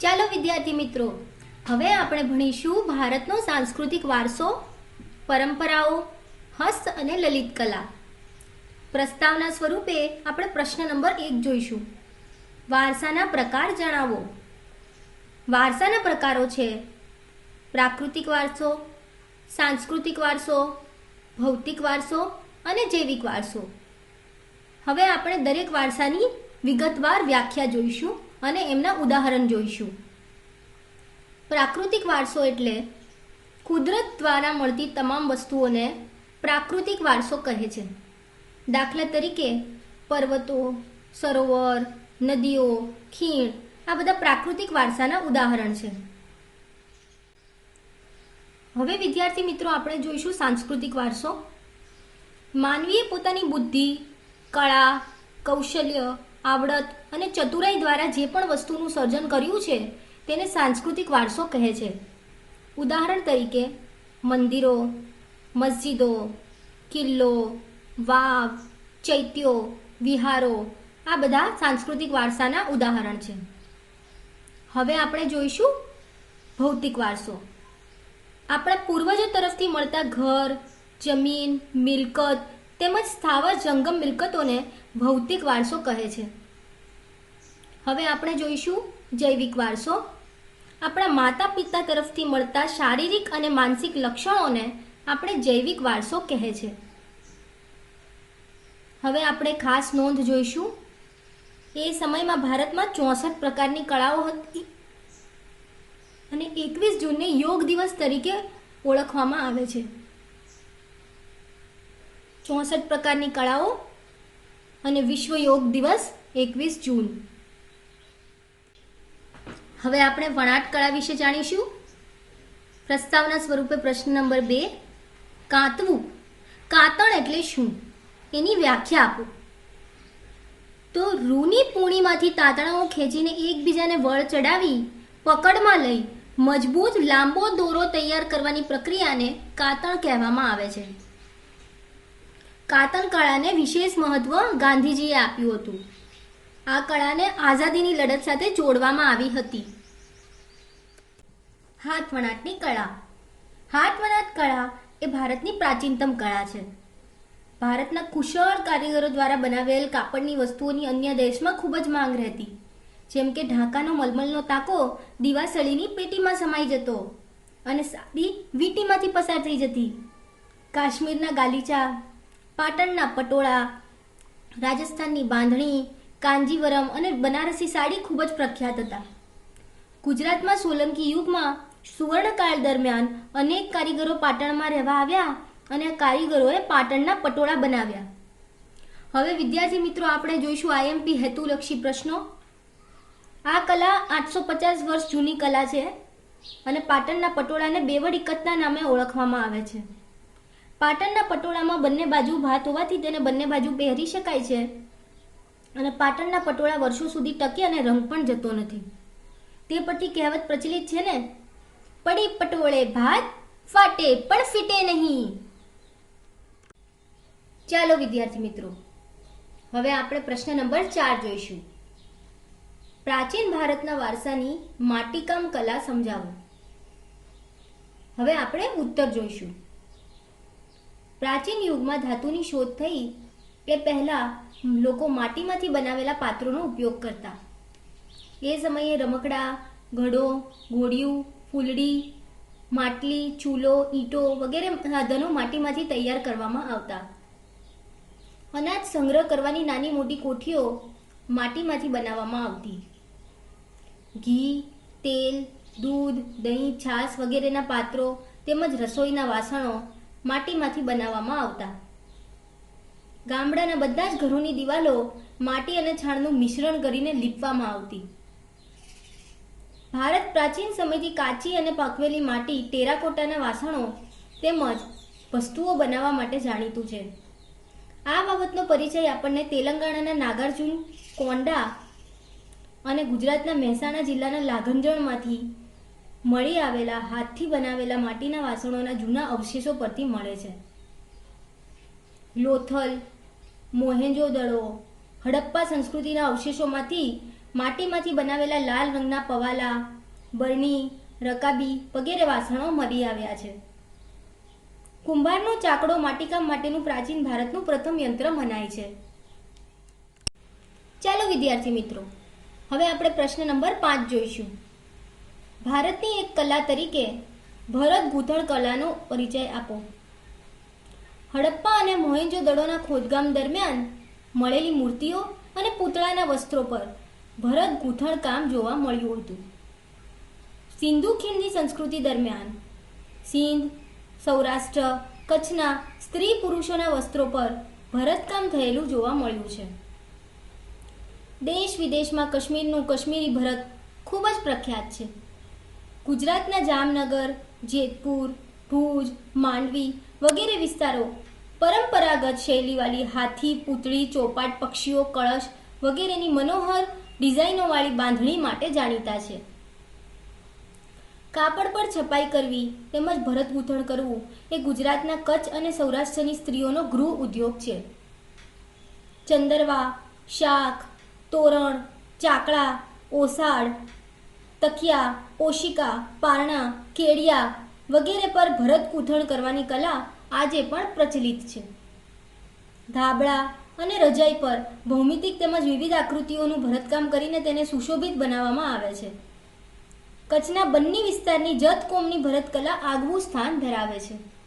ચાલો વિદ્યાર્થી મિત્રો, હવે આપણે ભણીશું ભારતનો સાંસ્કૃતિક વારસો, પરંપરાઓ, હસ્ત અને લલિત કલા. પ્રસ્તાવના સ્વરૂપે આપણે પ્રશ્ન નંબર એક જોઈશું. વારસાના પ્રકાર જણાવો. વારસાના પ્રકારો છે. પ્રાકૃતિક વારસો, સાંસ્કૃતિક વારસો, ભૌતિક વારસો અને જૈવિક વારસો. હવે આપણે દરેક વારસાની વિગતવાર વ્યાખ્યા જોઈશું. અને એમના ઉદાહરણ જોઈશું. પ્રાકૃતિક વારસો એટલે કુદરત દ્વારા મળતી તમામ વસ્તુઓને પ્રાકૃતિક વારસો કહે છે. દાખલા તરીકે પર્વતો, સરોવર, નદીઓ, ખીણ, આ બધા પ્રાકૃતિક વારસાના ઉદાહરણ છે. હવે વિદ્યાર્થી મિત્રો, આપણે જોઈશું સાંસ્કૃતિક વારસો. માનવીએ પોતાની બુદ્ધિ, કળા, કૌશલ્ય આવડત અને ચતુરાઈ દ્વારા જે પણ વસ્તુનું સર્જન કર્યું છે, તેને સાંસ્કૃતિક વારસો કહે છે. ઉદાહરણ તરીકે, મંદિરો, મસ્જિદો, કિલ્લો, વાવ, ચૈત્યો, વિહારો, આ બધા સાંસ્કૃતિક વારસાના ઉદાહરણ છે. હવે આપણે જોઈશું ભૌતિક વારસો. આપણા પૂર્વજો તરફથી મળતા ઘર, જમીન, મિલકત તેમજ સ્થાવર જંગમ મિલકતોને ભૌતિક વારસો કહે છે. હવે આપણે જોઈશું જૈવિક વારસો. આપણા માતા પિતા તરફથી મળતા શારીરિક અને માનસિક લક્ષણોને આપણે જૈવિક વારસો કહે છે. હવે આપણે ખાસ નોંધ જોઈશું. એ સમયમાં ભારતમાં ચોસઠ પ્રકારની કળાઓ હતી અને એકવીસ જૂનને યોગ દિવસ તરીકે ઓળખવામાં આવે છે. ચોસઠ પ્રકારની કળાઓ અને વિશ્વ યોગ દિવસ એકવીસ જૂન. હવે આપણે વણાટ કળા વિશે જાણીશું. પ્રસ્તાવના સ્વરૂપે પ્રશ્ન નંબર બે, કાંતવું. કાતણ એટલે શું? એની વ્યાખ્યા આપો. તો રૂની પૂણીમાંથી તાતણાઓ ખેંચીને એકબીજાને વળ ચડાવી, પકડમાં લઈ, મજબૂત લાંબો દોરો તૈયાર કરવાની પ્રક્રિયાને કાતણ કહેવામાં આવે છે. કાતણ કળાને વિશેષ મહત્વ ગાંધીજીએ આપ્યું હતું. આ કળાને આઝાદીની લડત સાથે જોડવામાં આવી હતી. હાથ વણાટની કળા. હાથ વણાટ કળા એ ભારતની પ્રાચીનતમ કળા છે. ભારતના કુશળ કારીગરો દ્વારા બનાવેલ કાપડની વસ્તુઓની અન્ય દેશમાં ખૂબ જ માંગ રહેતી. જેમ કે ઢાકાનો મલમલનો તાકો દિવાસળીની પેટીમાં સમાઈ જતો અને સાડી વીટીમાંથી પસાર થઈ જતી. કાશ્મીરના ગાલીચા પાટણના પટોળા, રાજસ્થાનની બાંધણી, કાંજીવરમ અને બનારસી સાડી ખૂબ જ પ્રખ્યાત હતા. ગુજરાતમાં સોલંકી યુગમાં સુવર્ણકાળ દરમિયાન અનેક કારીગરો પાટણમાં રહેવા આવ્યા અને કારીગરોએ પાટણના પટોળા બનાવ્યા. હવે વિદ્યાર્થી મિત્રો, આપણે જોઈશું આઈએમપી હેતુલક્ષી પ્રશ્નો. આ કલા આઠસો પચાસ વર્ષ જૂની કલા છે અને પાટણના પટોળાને બેવડ ઇકતના નામે ઓળખવામાં આવે છે. પાટણના પટોળામાં બંને બાજુ ભાત હોવાથી તેને બંને બાજુ પહેરી શકાય છે. અને પાટણના પટોળા વર્ષો સુધી ટકે અને રંગ પણ જતો નથી. તે પરથી કહેવત પ્રચલિત છે ને, પડી પટોળે ભાત, ફાટે પણ ફીટે નહીં. ચાલો વિદ્યાર્થી મિત્રો, હવે આપણે પ્રશ્ન નંબર ચાર જોઈશું. પ્રાચીન ભારતના વારસાની માટીકામ કલા સમજાવો. હવે આપણે ઉત્તર જોઈશું. પ્રાચીન યુગમાં ધાતુની શોધ થઈ એ પહેલા લોકો માટીમાંથી બનાવેલા પાત્રોનો ઉપયોગ કરતા. એ સમયે રમકડા, ઘડો, ઘોડિયું, ફૂલડી, માટલી, ચૂલો, ઈંટો વગેરે સાધનો માટીમાંથી તૈયાર કરવામાં આવતા. અનાજ સંગ્રહ કરવાની નાની મોટી કોઠીઓ માટીમાંથી બનાવવામાં આવતી. ઘી, તેલ, દૂધ, દહીં, છાશ વગેરેના પાત્રો તેમજ રસોઈના વાસણો માટીમાંથી બનાવવામાં આવતા. ગામડાના બધા જ ઘરોની દિવાલો માટી અને છાણનું મિશ્રણ કરીને લીપવામાં આવતી. ભારત પ્રાચીન સમયથી કાચી અને પકવેલી માટી ટેરાકોટાના વાસણો તેમજ વસ્તુઓ બનાવવા માટે જાણીતું છે. આ બાબતનો પરિચય આપણને તેલંગાણાના નાગાર્જુન, કોંડા અને ગુજરાતના મહેસાણા જિલ્લાના લાગંજણમાંથી મળી આવેલા, હાથથી બનાવેલા માટીના વાસણોના જૂના અવશેષો પરથી મળે છે. લોથલ મોહેંજોદડો હડપ્પા સંસ્કૃતિના અવશેષોમાંથી માટીમાંથી બનાવેલા લાલ રંગના પવાલા, બરણી, રકાબી વગેરે વાસણો મળી આવ્યા છે. કુંભારનો ચાકડો માટીકામ માટેનું પ્રાચીન ભારતનું પ્રથમ યંત્ર મનાય છે. ચાલો વિદ્યાર્થી મિત્રો, હવે આપણે પ્રશ્ન નંબર પાંચ જોઈશું. ભારતની એક કલા તરીકે ભરત ગૂંથણ કલાનો પરિચય આપો. હડપ્પા અને મોહેંજો દડોના ખોદકામ દરમિયાન મળેલી મૂર્તિઓ અને પૂતળાના વસ્ત્રો પર ભરત ગૂંથણ કામ જોવા મળ્યું હતું. સિંધુ ખીણની સંસ્કૃતિ દરમિયાન સિંધ, સૌરાષ્ટ્ર, કચ્છના સ્ત્રી પુરુષોના વસ્ત્રો પર ભરતકામ થયેલું જોવા મળ્યું છે. દેશ વિદેશમાં કાશ્મીરનું કાશ્મીરી ભરત ખૂબ જ પ્રખ્યાત છે. ગુજરાતના જામનગર, જેતપુર, ભુજ, માંડવી વગેરે વિસ્તારો પરંપરાગત શૈલીવાળી હાથી, પૂતળી, ચોપાટ પક્ષીઓ, કળશ વગેરેની મનોહર ડિઝાઇનોવાળી બાંધણી માટે જાણીતા છે. કાપડ પર છપાઈ કરવી તેમજ ભરત ગૂંથણ કરવું એ ગુજરાતના કચ્છ અને સૌરાષ્ટ્રની સ્ત્રીઓનો ગૃહ ઉદ્યોગ છે. ચંદરવા, શાક, તોરણ ચાકળા ઓસાડ તકિયા, ઓશિકા, પારણા, કેડિયા વગેરે પર ભરત ગૂંથણ કરવાની કલા આજે પણ પ્રચલિત છે. ધાબળા અને રજાઈ પર ભૌમિતિક તેમજ વિવિધ આકૃતિઓનું ભરતકામ કરીને તેને સુશોભિત બનાવવામાં આવે છે. કચ્છના બન્ની વિસ્તારની જત કોમની ભરતકલા આગવું સ્થાન ધરાવે છે.